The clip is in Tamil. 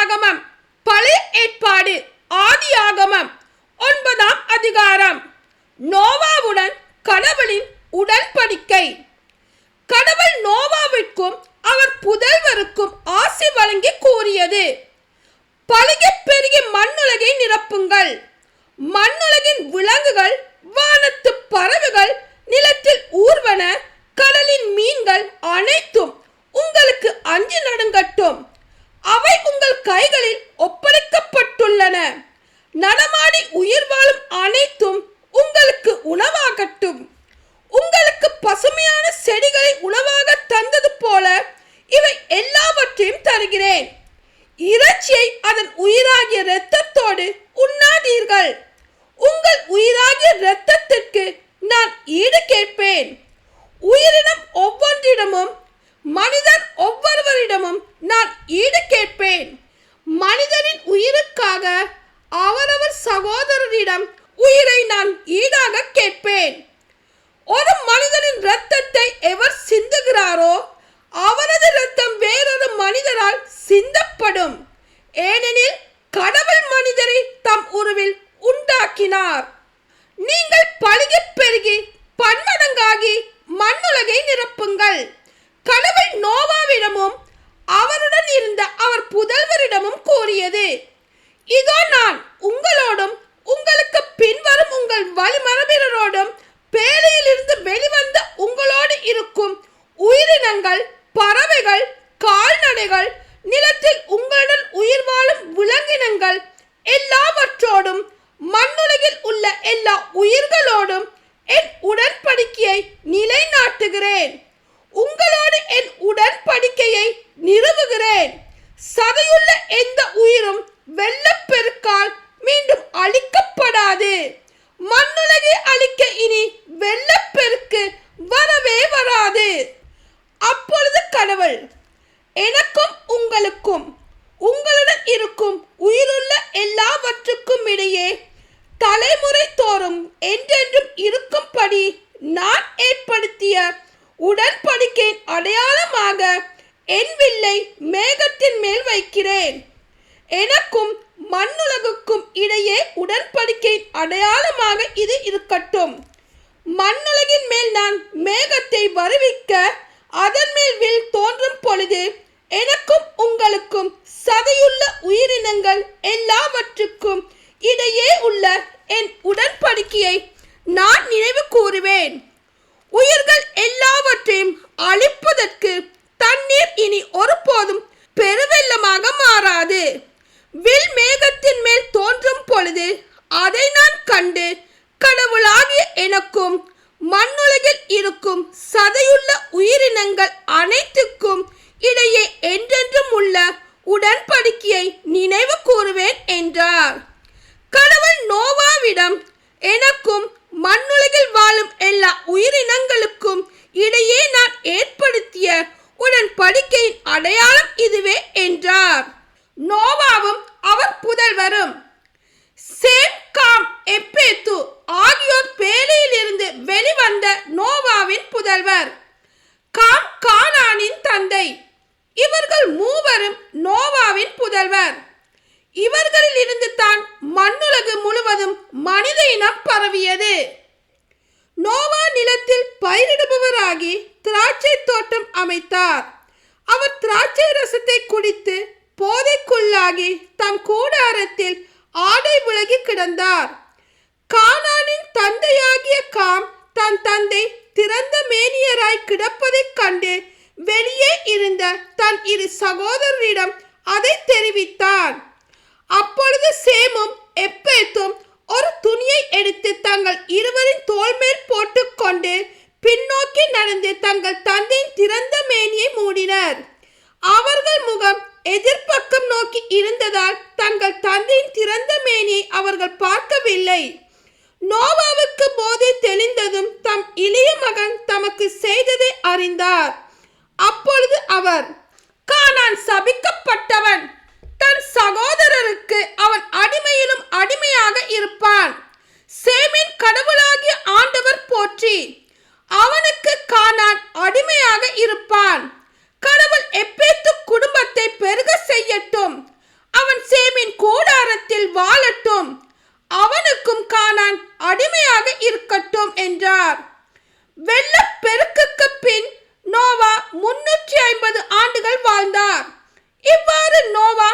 ஆதியாகமம். பழைய ஏற்பாடு ஆதியாகமம். ஒன்பதாம் அதிகாரம். நோவாவுடன் கடவுளின் உடன்படிக்கை கடவுள் நோவாவிற்கும் அவர் புதல்வருக்கும் ஆசி வழங்கி கூறியது பழுகி பெருகி மண்ணுலகை நிரப்புங்கள் மண்ணுலகின் விலங்குகள் வானத்து பறவைகள் நிலத்தில் ஊர்வன கடலின் மீன்கள் அனைத்தும் உங்களுக்கு அஞ்சு நடுங்கட்டும் அவை உங்கள் கைகளில் ஒப்படைக்கப்பட்டுள்ளன. நடமாடி உயிர் வாழும் அனைத்தும் உங்களுக்கு உணவாகட்டும். உங்களுக்கு பசுமையான செடிகளை உணவாக தந்தது போல இவை எல்லாவற்றையும் தருகிறேன். இறைச்சியை அதன் உயிராகிய இரத்தத்தோடு உண்ணாதீர்கள். உங்கள் உயிராகிய இரத்தத்திற்கு நான் ஈடு கேட்பேன். உயிரினம் ஒவ்வொன்றிடமும் மனிதன் ஒவ்வொருவரிடமும் நான் ஈடு கேட்பேன். நீங்கள் பழுகி பெருகி பன்மடங்காகி மண்ணுலகை நிரப்புங்கள். கடவுள் நோவாவிடமும் அவருடன் இருந்த அவர் புதல்வரிடமும் கூறியது இதோ நான் உங்களோடும் உங்களுக்கு பின்வரும் உங்கள் வழிமரபினரோடும் பேழையிலிருந்து வெளிவந்த உங்களோடு இருக்கும் உயிரினங்கள் பறவைகள் கால்நடைகள் நிலத்தில் உங்களுடன் உயிர் வாழும் விலங்கினங்கள் எல்லாவற்றோடும் மண்ணுலகில் உள்ள எல்லா உயிர்களோடும் என் உடன்படிக்கையை நிலைநாட்டுகிறேன். உங்களோடு என் உடன்படிக்கையை நிறுவுகிறேன். சதையுள்ள எந்த உயிரும் வெள்ளப்பெருக்கால் மீண்டும் அழிக்கப்படாது. மண்ணுலகை அழிக்க இனி வெள்ளப்பெருக்கு வரவே வராது. அப்பொழுது கடவுள் எனக்கும் உங்களுக்கும் உங்களுடன் இருக்கும் உயிருள்ள எல்லாவற்றுக்கும் இடையே தலைமுறை தோறும் என்றென்றும் இருக்கும்படி நான் ஏற்படுத்திய உடன்படிக்கையின் அடையாளமாக என் வில்லை மேகத்தின் மேல் வைக்கிறேன். எனக்கும் மண்ணுலகுக்கும் இடையே உடன்படிக்கையின் அடையாளமாக இது இருக்கட்டும். மண்ணுலகின் மேல் நான் மேகத்தை வருவிக்க அதன் மேல் வில் தோன்றும் பொழுது எனக்கும் உங்களுக்கும் சதையுள்ள உயிரினங்கள் எல்லாவற்றுக்கும் இடையே உள்ள என் உடன்படிக்கையை நான் நினைவு கூறுவேன். உயிர்கள் எல்லாவற்றையும் அழிப்பதற்கு தண்ணீர் இனி ஒருபோதும் பெருவெள்ளமாக மாறாது. வில் மேகத்தின் மேல் தோன்றும் பொழுது அதை நான் கண்டு கடவுளாகிய எனக்கும் மண்ணுலகில் இருக்கும் சதையுள்ள உயிரினங்கள் அனைத்துக்கும் இடையே என்றென்றும் உள்ள உடன்படிக்கையை நினைவு கூறுவேன் என்றார். கடவுள் நோவாவிடம் எனக்கும் மண்ணுலகில் வாழும் எல்லா உயிரினங்களுக்கும் இடையே நான் ஏற்படுத்திய உடன்படிக்கையின் அடையாளம் இதுவே என்றார் நோவாவும் அவர் புதல்வரும் சேம் காம் எப்பேத்து ஆகியோர் பேழையிலிருந்து வெளிவந்த நோவாவின் புதல்வர் காம் கானானின் தந்தை இவர்கள் மூவரும் நோவாவின் புதல்வர். இவர்களில் இருந்து தான் மண்ணுலகு முழுவதும் மனித இனம் பரவியது. நோவா நிலத்தில் பயிரிடுபவராகி திராட்சை தோட்டம் அமைத்தார். அவர் திராட்சை ரசத்தை குடித்து போதைக்குள்ளாகி தம் கூடாரத்தில் ஆடை விலகி கிடந்தார். கானானின் தந்தையாகிய காம் தன் தந்தை திறந்த மேனியராய் கிடப்பதைக் கண்டு வெளியே இருந்த தன் இரு சகோதரரிடம் அதை தெரிவித்தார் அப்பொழுது சேமும் எப்பேத்தும் ஒரு துணியை எடுத்து தங்கள் இருவரின் தோல் மேல் போட்டுக்கொண்டு பின்னோக்கி நடந்து தங்கள் தந்தையின் திறந்த மேனியை மூடினர். அவர்கள் முகம் எதிர்ப்பக்கம் நோக்கி இருந்ததால் தங்கள் தந்தையின் திறந்த மேனியை அவர்கள் பார்க்கவில்லை. நோவாவுக்கு போதை தெளிந்ததும் தம் இளைய மகன் தமக்கு செய்ததை அறிந்தார். அப்பொழுது கொண்டவர் கானான் சபிக்கப்பட்டவன். தன் சகோதரருக்கு அவன் அடிமையிலும் அடிமையாக இருப்பான். சேமின் கடவுளாகிய ஆண்டவர் போற்றி. அவனுக்கு கானான் அடிமையாக இருப்பான். கடவுள் எப்பேத்து குடும்பத்தை பெருக செய்யட்டும். அவன் சேமின் கூடாரத்தில் வாழட்டும். அவனுக்கும் கானான் அடிமையாக இருக்கட்டும் என்றார். வெள்ளப்பெருக்குக்கு பின் நோவா முன்னூற்றி ஐம்பது ஆண்டுகள் வாழ்ந்தார். இவ்வாறு நோவா